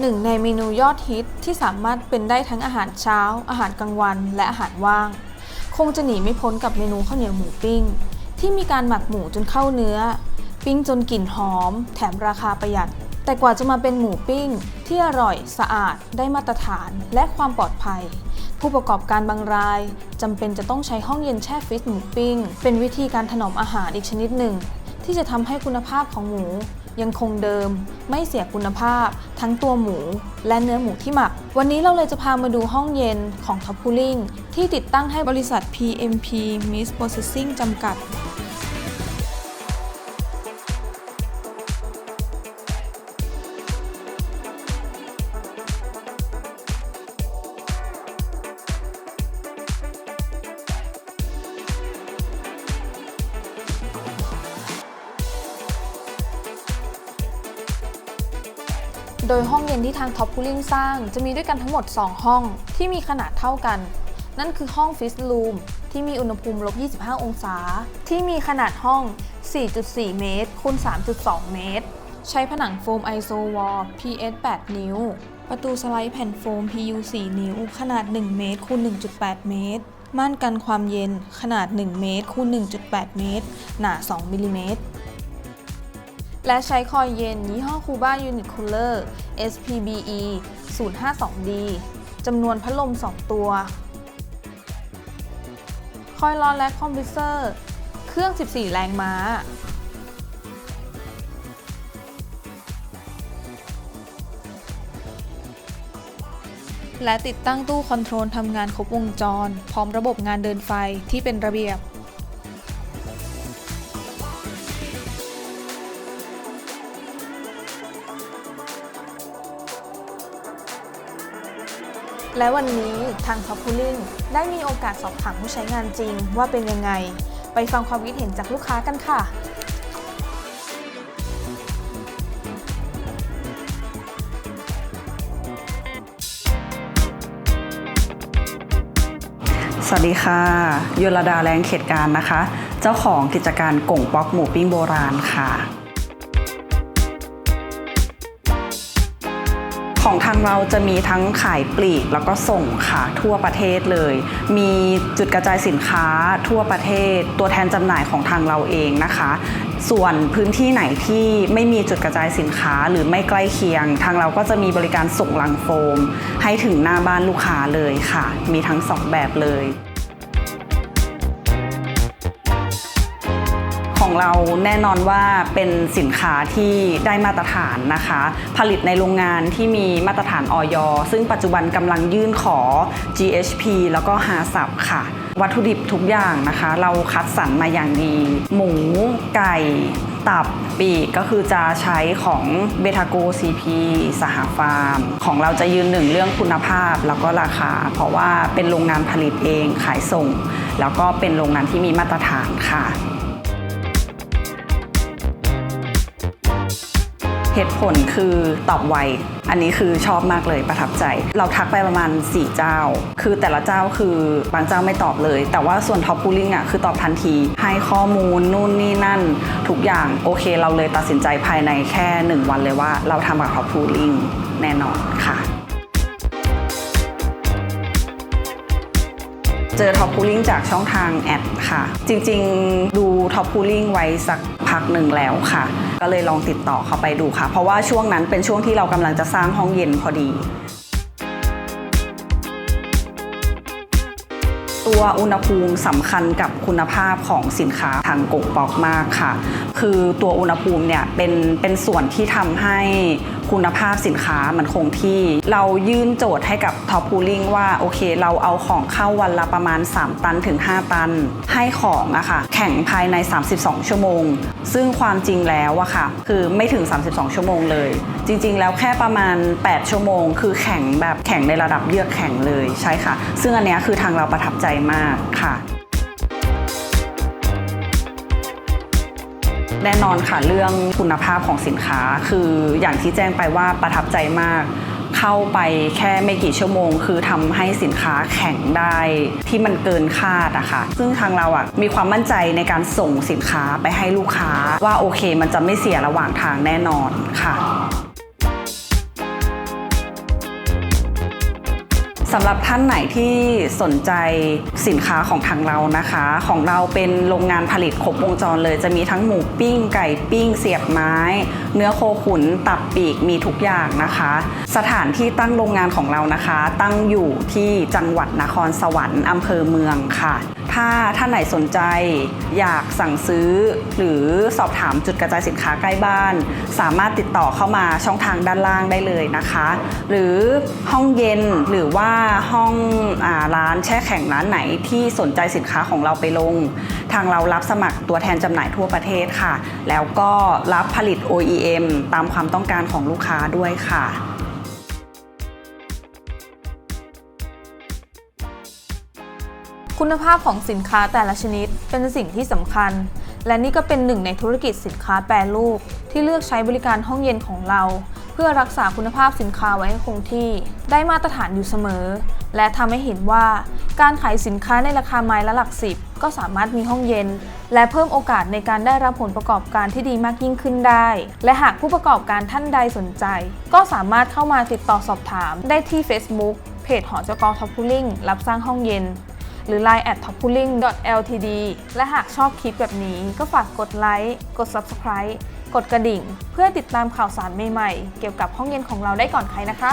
หนึ่งในเมนูยอดฮิตที่สามารถเป็นได้ทั้งอาหารเช้า อาหารกลางวัน และอาหารว่าง คงจะหนีไม่พ้นกับเมนูข้าวเหนียวหมูปิ้ง ที่มีการหมักหมูจนเข้าเนื้อ ปิ้งจนกลิ่นหอม แถมราคาประหยัด แต่กว่าจะมาเป็นหมูปิ้ง ที่อร่อยสะอาด ได้มาตรฐาน และความปลอดภัย ผู้ประกอบการบางรายจำเป็นจะต้องใช้ห้องเย็นแช่ฟรีซหมูปิ้ง เป็นวิธีการถนอมอาหารอีกชนิดหนึ่ง ที่จะทำให้คุณภาพของหมู ยังคงเดิม ไม่เสียคุณภาพ ทั้งตัวหมูและเนื้อหมูที่หมัก วันนี้เราเลยจะพามาดูห้องเย็นของ Top Cooling ที่ติดตั้งให้บริษัท PMP Meat Processing จำกัด โดยห้องเย็นที่ทาง Top Cooling สร้าง จะมีด้วยกันทั้งหมด 2 ห้องที่มีขนาดเท่ากัน นั่นคือห้อง Fish Room ที่มีอุณหภูมิลบ 25 องศา ที่มีขนาดห้อง 4.4 เมตรคูณ3.2 เมตร ใช้ผนังโฟมไอโซวอล PS 8 นิ้ว ประตูสไลด์แผ่นโฟม PU 4 นิ้ว ขนาด 1 เมตรคูณ1.8 เมตร ม่านกันความเย็นขนาด 1 เมตรคูณ1.8 เมตร หนา 2 มิลลิเมตร และใช้คอยเย็นยี่ห้อคูบ้ายูนิตคูลเลอร์ SPBE 052D จำนวนพัดลม 2 ตัว คอยร้อนและคอมพรสเซอร์ เครื่อง 14 แรงม้า และติดตั้งตู้คอนโทรลทำงานครบวงจร พร้อมระบบงานเดินไฟที่เป็นระเบียบ และวันนี้ทาง Top Cooling ได้มีโอกาสสอบถามผู้ใช้งานจริงว่าเป็นยังไง ไปฟังความคิดเห็นจากลูกค้ากันค่ะ สวัสดีค่ะยลดาแรงเขตการนะคะ เจ้าของกิจการก่งป๊อกหมูปิ้งโบราณค่ะ ของทางเราจะมีทั้งขายปลีกแล้วก็ส่งค่ะทั่วประเทศเลย มีจุดกระจายสินค้าทั่วประเทศ ตัวแทนจำหน่ายของทางเราเองนะคะ ส่วนพื้นที่ไหนที่ไม่มีจุดกระจายสินค้าหรือไม่ใกล้เคียง ทางเราก็จะมีบริการส่งลังโฟม ให้ถึงหน้าบ้านลูกค้าเลยค่ะ มีทั้งสองแบบเลย ของเราแน่นอนว่าเป็นสินค้าที่ได้มาตรฐานนะคะ ผลิตในโรงงานที่มีมาตรฐานออยซึ่งปัจจุบันกำลังยื่นขอ GHP แล้วก็ h a c c p ค่ะ วัตถุดิบทุกอย่างนะคะ เราคัดสรรมาอย่างดี หมูไก่ตับปีกก็คือจะใช้ของเบทาโก CP สหฟาร์ม ของเราจะยืนหนึ่งเรื่องคุณภาพแล้วก็ราคา เพราะว่าเป็นโรงงานผลิตเองขายส่ง แล้วก็เป็นโรงงานที่มีมาตรฐานค่ะ เหตุผลคือตอบไว อันนี้คือชอบมากเลยประทับใจ เราทักไปประมาณ 4 เจ้า คือแต่ละเจ้าคือบางเจ้าไม่ตอบเลย แต่ว่าส่วนท็อปพูลิ่งอะคือตอบทันที ให้ข้อมูลนู่นนี่นั่น ทุกอย่างโอเค เราเลยตัดสินใจภายในแค่ 1 วันเลยว่า เราทำกับท็อปพูลิ่งแน่นอนค่ะเจอท็อปพูลิ่งจากช่องทางแอดค่ะ จริงๆ ดูท็อปพูลิ่งไว้สัก พักหนึ่งแล้วค่ะ ก็เลยลองติดต่อเขาไปดูค่ะ เพราะว่าช่วงนั้นเป็นช่วงที่เรากำลังจะสร้างห้องเย็นพอดี ตัวอุณหภูมิสำคัญกับคุณภาพของสินค้าทางกกปอกมากค่ะ คือตัวอุณหภูมิเนี่ยเป็นเป็นส่วนที่ทำให้คุณภาพสินค้ามันคงที่ เรายื่นโจทย์ให้กับท็อปพูลิ่งว่าโอเค เราเอาของเข้าวันละประมาณ 3 ตันถึง 5 ตัน ให้ของอะค่ะแข่งภายใน 32 ชั่วโมง ซึ่งความจริงแล้วอะค่ะ คือไม่ถึง 32 ชั่วโมงเลย จริง ๆ แล้วแค่ประมาณ 8 ชั่วโมง คือแข่งแบบแข่งในระดับเยือกแข่งเลยใช่ค่ะ ซึ่งอันเนี้ยคือทางเราประทับใจมากค่ะ แน่นอนค่ะเรื่องคุณภาพของสินค้า คืออย่างที่แจ้งไปว่าประทับใจมาก เข้าไปแค่ไม่กี่ชั่วโมง คือทำให้สินค้าแข็งได้ที่มันเกินคาดอะค่ะ ซึ่งทางเราอะมีความมั่นใจในการส่งสินค้าไปให้ลูกค้า ว่าโอเค มันจะไม่เสียระหว่างทางแน่นอนค่ะ สำหรับท่านไหนที่สนใจสินค้าของทางเรานะคะ ของเราเป็นโรงงานผลิตครบวงจรเลย จะมีทั้งหมูปิ้ง ไก่ปิ้ง เสียบไม้ เนื้อโคขุน ตับปีกมีทุกอย่างนะคะ สถานที่ตั้งโรงงานของเรานะคะ ตั้งอยู่ที่จังหวัดนครสวรรค์อำเภอเมืองค่ะ ถ้าท่านไหนสนใจ อยากสั่งซื้อ หรือสอบถามจุดกระจายสินค้าใกล้บ้าน สามารถติดต่อเข้ามาช่องทางด้านล่างได้เลยนะคะ หรือห้องเย็นหรือว่าห้องอร้านแช่แข็งร้านไหนที่สนใจสินค้าของเราไปลง ทางเรารับสมัครตัวแทนจำหน่ายทั่วประเทศค่ะ แล้วก็รับผลิต OEM ตามความต้องการของลูกค้าด้วยค่ะ คุณภาพของสินค้าแต่ละชนิดเป็นสิ่งที่สำคัญ และนี่ก็เป็นหนึ่งในธุรกิจสินค้าแปรรูป ที่เลือกใช้บริการห้องเย็นของเรา เพื่อรักษาคุณภาพสินค้าไว้ให้คงที่ ได้มาตรฐานอยู่เสมอ และทำให้เห็นว่า การขายสินค้าในราคาไม้ละหลักสิบก็สามารถมีห้องเย็น และเพิ่มโอกาสในการได้รับผลประกอบการที่ดีมากยิ่งขึ้นได้ และหากผู้ประกอบการท่านใดสนใจ ก็สามารถเข้ามาติดต่อสอบถาม ได้ที่ Facebook เพจหอจกท็อปพูลิ่งรับสร้างห้องเย็น หรือ line at toppooling.ltd และหากชอบคลิปแบบนี้ก็ฝากกดไลค์กด Subscribe กดกระดิ่ง เพื่อติดตามข่าวสารใหม่ๆ เกี่ยวกับห้องเย็นของเราได้ก่อนใครนะคะ